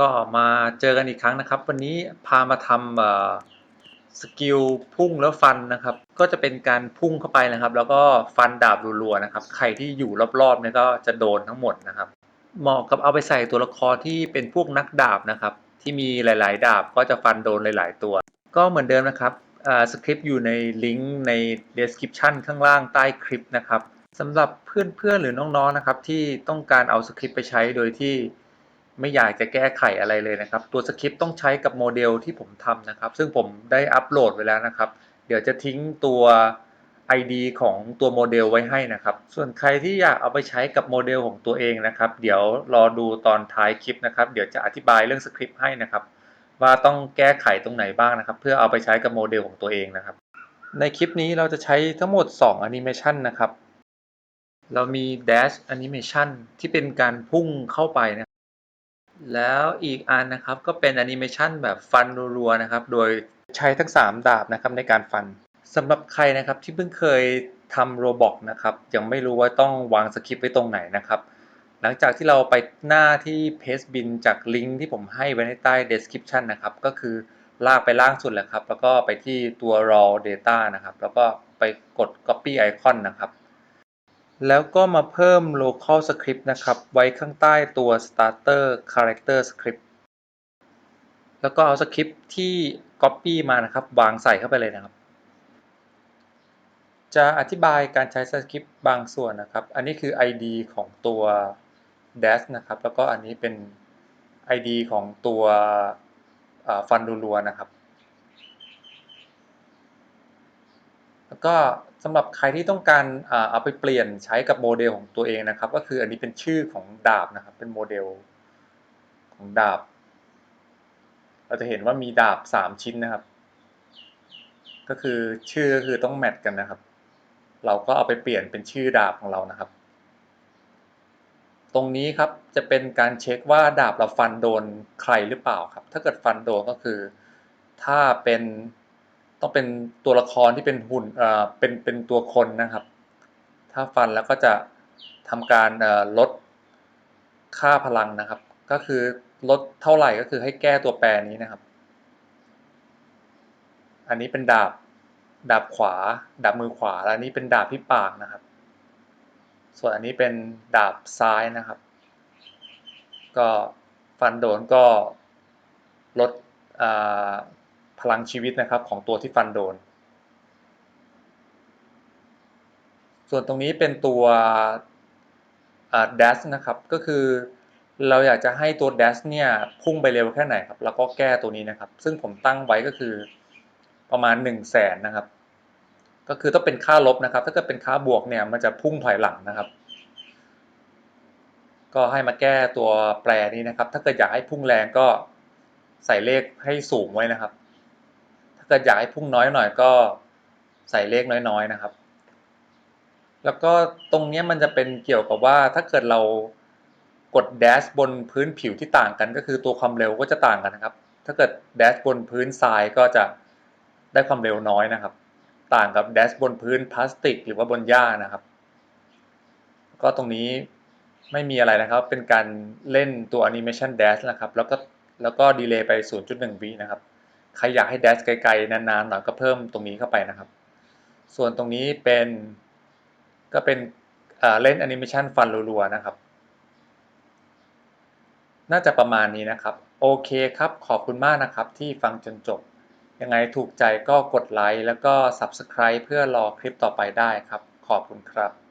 ก็มาเจอกันอีกครั้งนะครับ วันนี้พามาทำเอ่อสกิลพุ่งแล้วฟันนะครับ ก็จะเป็นการพุ่งเข้าไปนะครับ แล้วก็ฟันดาบรัวๆนะครับ ใครที่อยู่รอบๆเนี่ยก็จะโดนทั้งหมดนะครับ เหมาะกับเอาไปใส่ตัวละครที่เป็นพวกนักดาบนะครับ ที่มีหลาย ๆ ดาบก็จะฟันโดนหลาย ๆ ตัว ก็เหมือนเดิมนะครับอ่าสคริปต์อยู่ในลิงก์ใน description ข้างล่างใต้คลิปนะครับสำหรับเพื่อนๆหรือน้องๆนะครับที่ต้องการเอาสคริปต์ไปใช้โดยที่ ไม่อยากจะแก้ไขอะไรเลยนะครับ ตัวสคริปต์ต้องใช้กับโมเดลที่ผมทำนะครับ ซึ่งผมได้อัปโหลดไว้แล้วนะครับ เดี๋ยวจะทิ้งตัว ID ของตัวโมเดลไว้ให้นะครับ ส่วนใครที่อยากเอาไปใช้กับโมเดลของตัวเองนะครับ เดี๋ยวรอดูตอนท้ายคลิปนะครับ เดี๋ยวจะอธิบายเรื่องสคริปต์ให้นะครับ ว่าต้องแก้ไขตรงไหนบ้างนะครับ เพื่อเอาไปใช้กับโมเดลของตัวเองนะครับ ในคลิปนี้เราจะใช้ทั้งหมด2 Animation นะครับ เรามี Dash Animation ที่เป็นการพุ่งเข้าไปนะ แล้วอีกอันนะครับก็เป็น Animation แบบฟันรัวๆนะครับ โดยใช้ทั้ง 3 ดาบนะครับในการฟันสำหรับใครนะครับที่เพิ่งเคยทำโรบอกนะครับยังไม่รู้ว่าต้องวางสคริปต์ไว้ตรงไหนนะครับ หลังจากที่เราไปหน้าที่ Paste Bin จากลิงก์ที่ผมให้ไว้ในใต้ Description นะครับก็คือลากไปล่างสุดแหละครับ แล้วก็ไปที่ตัว raw data นะครับ แล้วก็ไปกด copy icon นะครับ แล้วก็มาเพิ่ม local script นะครับ ไว้ข้างใต้ตัว starter character script แล้วก็เอาสคริปต์ที่ copy มานะครับ วางใส่เข้าไปเลยนะครับจะอธิบายการใช้สคริปต์บางส่วนนะครับ อันนี้คือ ID ของตัว dash นะครับ แล้วก็อันนี้เป็น ID ของตัวฟันรัวๆนะครับ แล้ว ก็สำหรับใครที่ต้องการเอาไปเปลี่ยนใช้กับโมเดลของตัวเองนะครับ ก็คืออันนี้เป็นชื่อของดาบนะครับ เป็นโมเดลของดาบ เราจะเห็นว่ามีดาบ 3 ชิ้นนะครับ ก็คือชื่อก็คือต้องแมทกันนะครับ เราก็เอาไปเปลี่ยนเป็นชื่อดาบของเรานะครับ ตรงนี้ครับจะเป็นการเช็คว่าดาบเราฟันโดนใครหรือเปล่าครับ ถ้าเกิดฟันโดนก็คือ ถ้าเป็น ต้องเป็นตัวละครที่เป็นหุ่นเอ่อเป็นเป็นตัวคนนะครับ ถ้าฟันแล้วก็จะทำการเอ่อลดค่าพลังนะครับ ก็คือลดเท่าไหร่ก็คือให้แก้ตัวแปรนี้นะครับ อันนี้เป็นดาบดาบขวา ดาบมือขวา แล้วนนี้เป็นดาบที่ปากนะครับ ส่วนอันนี้เป็นดาบซ้ายนะครับ ก็ฟันโดนก็ลด พลังชีวิตนะครับของตัวที่ฟันโดน ส่วนตรงนี้เป็นตัวดัชนะครับ ก็คือเราอยากจะให้ตัวดัชเนี่ยพุ่งไปเร็วแค่ไหนครับ แล้วก็แก้ตัวนี้นะครับ ซึ่งผมตั้งไว้ก็คือประมาณ 1 0 0 0 0แสนนะครับ ก็คือต้องเป็นค่าลบนะครับ ถ้าเกิดเป็นค่าบวกเนี่ยมันจะพุ่งถอยหลังนะครับ ก็ให้มาแก้ตัวแปรนี้นะครับ ถ้าเกิดอยากให้พุ่งแรงก็ใส่เลขให้สูงไว้นะครับ ถ้าเกิดอยากให้พุ่งน้อยหน่อยก็ใส่เลขน้อยๆนะครับ แล้วก็ตรงนี้มันจะเป็นเกี่ยวกับว่าถ้าเกิดเรากดแดชบนพื้นผิวที่ต่างกัน ก็คือตัวความเร็วก็จะต่างกันนะครับ ถ้าเกิดแดชบนพื้นทรายก็จะได้ความเร็วน้อยนะครับ ต่างกับแดชบนพื้นพลาสติก หรือว่าบนหญ้านะครับ ก็ตรงนี้ไม่มีอะไรนะครับ เป็นการเล่นตัว Animation Dash นะครับ แล้วก็แล้วก็ดีเลย์ไป 0.1วินะครับ ใครอยากให้ Dash ไกลๆนานๆหน่อยก็เพิ่มตรงนี้เข้าไปนะครับ ส่วนตรงนี้เป็นก็เป็นเล่น Animation ฟันรัวๆนะครับ น่าจะประมาณนี้นะครับ โอเคครับ ขอบคุณมากนะครับที่ฟังจนจบ ยังไงถูกใจก็กดไลค์แล้วก็ Subscribe เพื่อรอคลิปต่อไปได้ครับ ขอบคุณครับ